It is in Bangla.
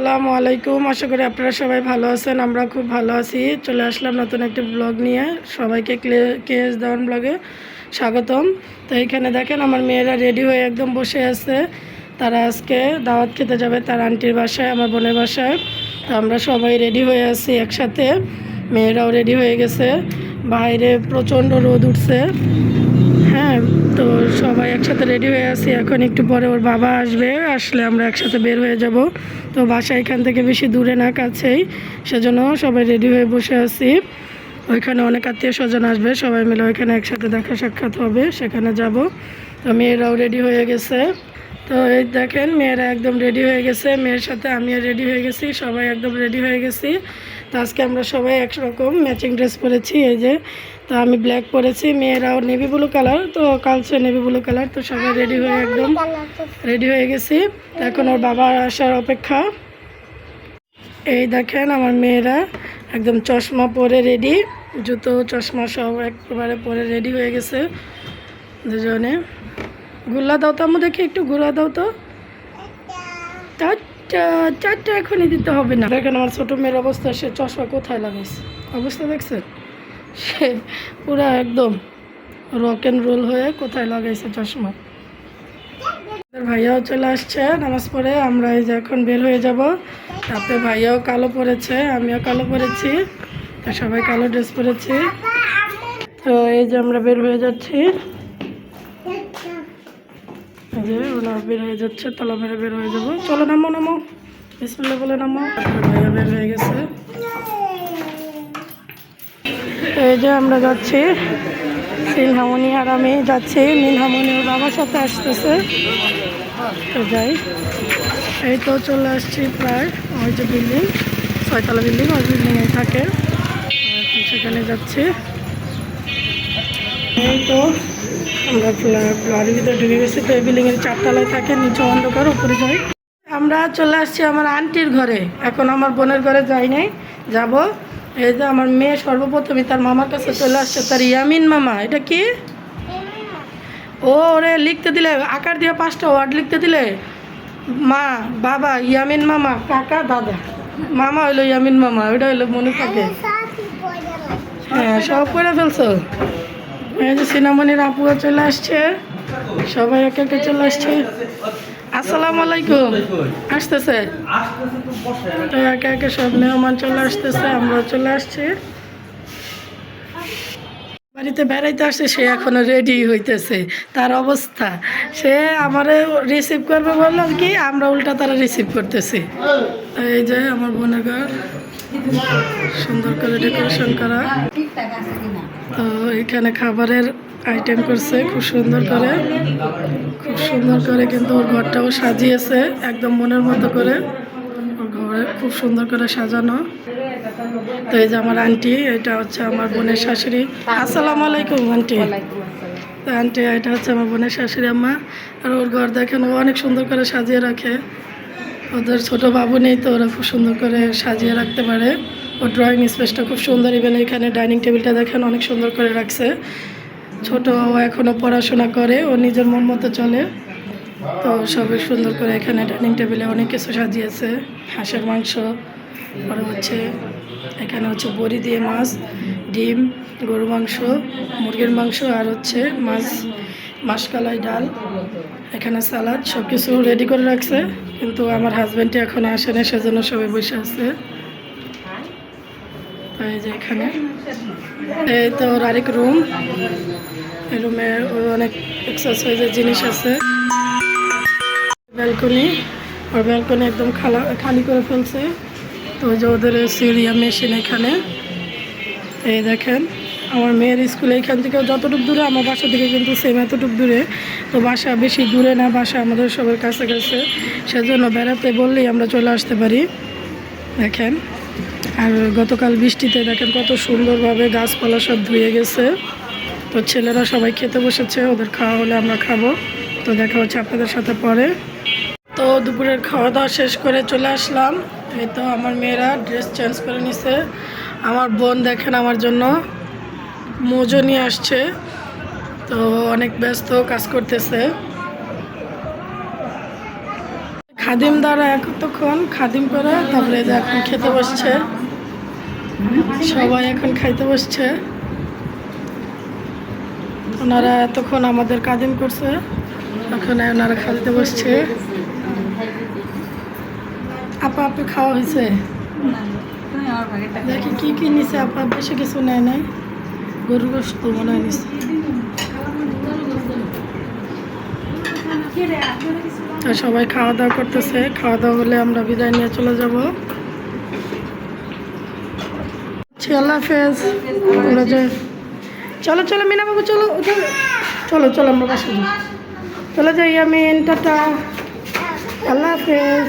আসসালামু আলাইকুম। আশা করি আপনারা সবাই ভালো আছেন আমরা খুব ভালো আছি। চলে আসলাম নতুন একটি ব্লগ নিয়ে। সবাইকে কেএস দেওয়ান ব্লগে স্বাগতম। তো এইখানে দেখেন আমার মেয়েরা রেডি হয়ে একদম বসে আছে। তারা আজকে দাওয়াত খেতে যাবে তার আন্টির বাসায়, আমার বোনের বাসায়। তো আমরা সবাই রেডি হয়ে আছি একসাথে। মেয়েরাও রেডি হয়ে গেছে। বাইরে প্রচণ্ড রোদ উঠছে। হ্যাঁ তো সবাই একসাথে রেডি হয়ে আছি। এখন একটু পরে ওর বাবা আসবে, আসলে আমরা একসাথে বের হয়ে যাব। তো বাসা এখান থেকে বেশি দূরে না, কাছেই। সেজন্য সবাই রেডি হয়ে বসে আছি। ওইখানে অনেক আত্মীয় স্বজন আসবে, সবাই মিলে ওইখানে একসাথে দেখা সাক্ষাৎ হবে, সেখানে যাব। তো মেয়েরাও রেডি হয়ে গেছে। তো এই দেখেন, মেয়েরা একদম রেডি হয়ে গেছে। মেয়ের সাথে আমিও রেডি হয়ে গেছি, সবাই একদম রেডি হয়ে গেছি। তো আজকে আমরা সবাই একরকম ম্যাচিং ড্রেস পরেছি, এই যে তো আমি ব্ল্যাক পরেছি, মেয়েরাও নেভি ব্লু কালার তো কালচে নেভি ব্লু কালার তো সবাই রেডি হয়ে একদম রেডি হয়ে গেছি। এখন ওর বাবার আসার অপেক্ষা। এই দেখেন আমার মেয়েরা একদম চশমা পরে রেডি জুতো, চশমা সব একবারে পরে রেডি হয়ে গেছে দুজনে। গুল্লা দাও তো আমার দেখি একটু গুলা দাও তো। চারটা চারটা এখনই দিতে হবে না। দেখেন আমার ছোটো মেয়ের অবস্থা, সে চশমা কোথায় লাগাইছে? অবস্থা দেখছেন? সে পুরো একদম রক অ্যান্ড রোল হয়ে কোথায় লাগাইছে চশমা। ভাইয়াও চলে আসছে নামাজ পড়ে, আমরা এই যে এখন বের হয়ে যাব। তারপরে ভাইয়াও কালো পরেছে, আমিও কালো পরেছি সবাই কালো ড্রেস পরেছি। তো এই যে আমরা বের হয়ে যাচ্ছি। বের হয়ে যাচ্ছে তলা মেরে বের হয়ে যাব। চলো নামো নামো। বিসমিল্লা বলে নামো। ভাইয়া বের হয়ে গেছে। এই যে আমরা যাচ্ছি সিনহামনি আর আমি যাচ্ছি। মিনহামনি ওর বাবার সাথে আসতেছে। তো যাই। এই তো চলে আসছি প্রায় ওই যে বিল্ডিং ছয়তলা বিল্ডিং ওই বিল্ডিংয়ে থাকে। সেখানে যাচ্ছি। এই তো আমরা বাড়ির ভিতরে ঢুকে গেছি। তো এই বিল্ডিংয়ের চারতলায় থাকে, নিচে অন্ধকার, উপরে যাই। আমরা চলে আসছি আমার আন্টির ঘরে। এখন আমার বোনের ঘরে যাই নাই। যাব। এই যে আমার মেয়ে সর্বপ্রথমে তার মামার কাছে চলে আসছে, তার ইয়ামিন মামা, এটা কি? ও ওরে লিখতে দিলে, আকার দিয়ে পাঁচটা ওয়ার্ড লিখতে দিলে। মা, বাবা, ইয়ামিন মামা, কাকা, দাদা। মামা হইল ইয়ামিন মামা, ওইটা হইল মনে থাকে। হ্যাঁ সব করে ফেলছো। এই যে সিনামনির আপুরা চলে আসছে, সবাই একে একে চলে আসছে। আসসালামু আলাইকুম। আসতেছে। একে একে সব চলে আসতেছে চলে আসছি। বাড়িতে বেড়াইতে আসছে, সে এখনও রেডি হইতেছে। তার অবস্থা। সে আমারে রিসিভ করবে বললাম কি, আমরা উল্টা তারা রিসিভ করতেছি। এই যে আমার বোনের ঘর। সুন্দর করে ডেকোরেশন করা। তো এখানে খাবারের আইটেম করছে, খুব সুন্দর করে। খুব সুন্দর করে কিন্তু ওর ঘরটাও সাজিয়েছে, একদম মনের মতো করে। ওর ঘরে খুব সুন্দর করে সাজানো। তো এই যে আমার আন্টি এটা হচ্ছে আমার বোনের শাশুড়ি। আসসালামু আলাইকুম আন্টি তো আন্টি এটা হচ্ছে আমার বোনের শাশুড়ি আম্মা। আর ওর ঘর দেখেন, ও অনেক সুন্দর করে সাজিয়ে রাখে। ওদের ছোট বাবু নেই তো ওরা খুব সুন্দর করে সাজিয়ে রাখতে পারে। ও ড্রয়িং স্পেসটা খুব সুন্দর। ইভেন এখানে ডাইনিং টেবিলটা দেখেন অনেক সুন্দর করে রাখছে। ছোট এখনও পড়াশোনা করে, ও নিজের মন মতো চলে। তো সবই সুন্দর করে এখানে ডাইনিং টেবিলে অনেক কিছু সাজিয়েছে। হাঁসের মাংস, পরে হচ্ছে এখানে হচ্ছে বড়ি দিয়ে মাছ, ডিম গরু মাংস, মুরগির মাংস, আর হচ্ছে মাছ, মাসকালাই, ডাল, এখানে সালাদ সব কিছু রেডি করে রাখছে। কিন্তু আমার হাজব্যান্ডটি এখন আসে না, সেজন্য সবাই বসে আছে। এই যে এখানে। এই তো ওর আরেক রুম এই রুমে অনেক এক্সারসাইজের জিনিস আছে। ব্যালকনি ওর ব্যালকনি একদম খালা, খালি করে ফেলছে। তো যে ওদের সিরিয়া মেশিন এখানে। এই দেখেন। আমার মেয়ের স্কুলে এখান থেকে যতটুকু দূরে, আমার বাসা থেকে কিন্তু সেম এতটুকু দূরে। তো বাসা বেশি দূরে না, বাসা আমাদের সবার কাছে কাছে সেজন্য বেড়াতে বললেই আমরা চলে আসতে পারি। দেখেন, আর গতকাল বৃষ্টিতে দেখেন কত সুন্দরভাবে গাছপালা সব ধুয়ে গেছে। তো ছেলেরা সবাই খেতে বসেছে, ওদের খাওয়া হলে আমরা খাব। তো দেখা হচ্ছে আপনাদের সাথে পরে। তো দুপুরের খাওয়া দাওয়া শেষ করে চলে আসলাম। এই তো আমার মেয়েরা ড্রেস চেঞ্জ করে নিছে। আমার বোন দেখেন আমার জন্য। মোজো নিয়ে আসছে। তো অনেক ব্যস্ত কাজ করতেছে। খাদিম দ্বারা এতক্ষণ খাদিম করে, তারপরে এখন খেতে বসছে। সবাই এখন খাইতে বসছে। ওনারা এতক্ষণ আমাদের কাদিম করছে, এখন ওনারা খাইতে বসছে। আপা আপনি খাওয়া হয়েছে? দেখি কি কি নিছে, আপা, বেশি কিছু নেয় নাই। গরু গোস্ত মনে হয় তো সবাই খাওয়া দাওয়া করতেছে। খাওয়া দাওয়া হলে আমরা বিদায় নিয়ে চলে যাব। আল্লাহ হাফেজ। আমরা চলো চলো, মিনা বাবু, চলো। চলো চলো, আমরা বাসা যাই। চলে যাই আমি টাটা। আল্লাহ হাফেজ।